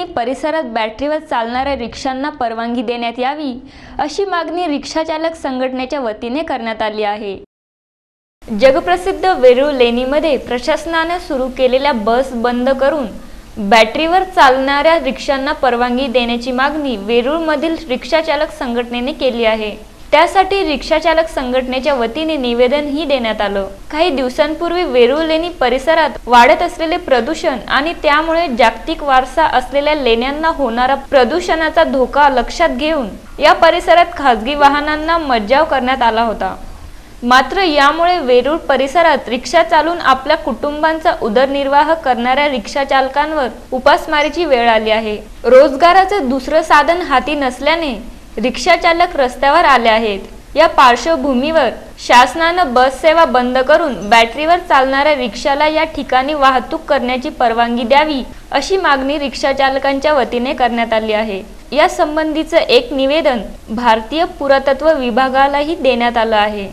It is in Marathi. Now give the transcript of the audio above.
लेणी परिसरात बॅटरीवर चालणाऱ्या रिक्षांना परवानगी देण्यात यावी अशी मागणी रिक्षाचालक संघटनेच्या वतीने करण्यात आली आहे. जगप्रसिद्ध वेरूळ लेणीमध्ये प्रशासनाने सुरू केलेल्या बस बंद करून बॅटरीवर चालणाऱ्या रिक्षांना परवानगी देण्याची मागणी वेरूळमधील रिक्षाचालक संघटनेने केली आहे. त्यासाठी रिक्षाचालक संघटनेच्या वतीने निवेदनही देण्यात आलं. काही दिवसांपूर्वी वेरूळ लेणी परिसरात वाढत असलेले प्रदूषण आणि त्यामुळे जागतिक वारसा असलेल्या लेण्यांना होणारा प्रदूषणाचा धोका लक्षात घेऊन या परिसरात खासगी वाहनांना मज्जाव करण्यात आला होता. मात्र यामुळे वेरूळ परिसरात रिक्षा चालून आपल्या कुटुंबांचा उदरनिर्वाह करणाऱ्या रिक्षा चालकांवर उपासमारीची वेळ आली आहे. रोजगाराचं दुसरं साधन हाती नसल्याने रिक्षाचालक रस्त्यावर आले आहेत. या पार्श्वभूमीवर शासनानं बस सेवा बंद करून बॅटरीवर चालणाऱ्या रिक्षाला या ठिकाणी वाहतूक करण्याची परवानगी द्यावी अशी मागणी रिक्षा चालकांच्या वतीने करण्यात आली आहे. या संबंधीचं एक निवेदन भारतीय पुरातत्व विभागालाही देण्यात आलं आहे.